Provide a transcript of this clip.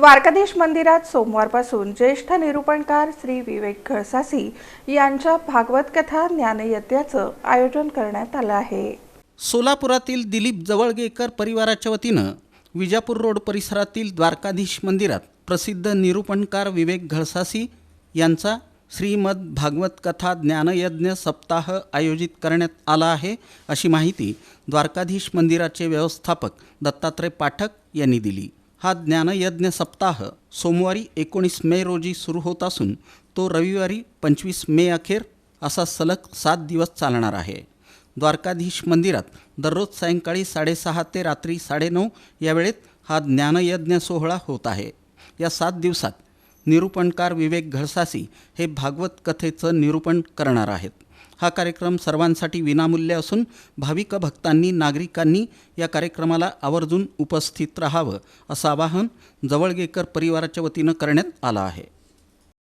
द्वारकाधीश मंदिरात सोमवारपासून ज्येष्ठ निरूपणकार श्री विवेक घळसासी यांच्या भागवत कथा ज्ञानयज्ञाचं आयोजन करण्यात आलं आहे. सोलापुरातील दिलीप जवळगेकर परिवाराच्या वतीनं विजापूर रोड परिसरातील द्वारकाधीश मंदिरात प्रसिद्ध निरूपणकार विवेक घळसासी यांचा श्रीमद भागवत कथा ज्ञानयज्ञ सप्ताह आयोजित करण्यात आला आहे अशी माहिती द्वारकाधीश मंदिराचे व्यवस्थापक दत्तात्रय पाठक यांनी दिली. हा ज्ञानयज्ञ सप्ताह सोमवारी एकोणीस मे रोजी सुरू होत असून तो रविवारी पंचवीस मे अखेर असा सलग सात दिवस चालणार आहे. द्वारकाधीश मंदिरात दररोज सायंकाळी साडेसहा ते रात्री साडेनऊ या वेळेत हा ज्ञानयज्ञ सोहळा होत आहे. या सात दिवसात निरूपणकार विवेक घळसासी हे भागवत कथेचं निरूपण करणार आहेत. हा कार्यक्रम सर्वांसाठी विनामूल्य असून भाविक भक्तांनी नागरिकांनी या कार्यक्रमाला आवर्जून उपस्थित राहावं असं आवाहन जवळगेकर परिवाराच्या वतीनं करण्यात आलं आहे.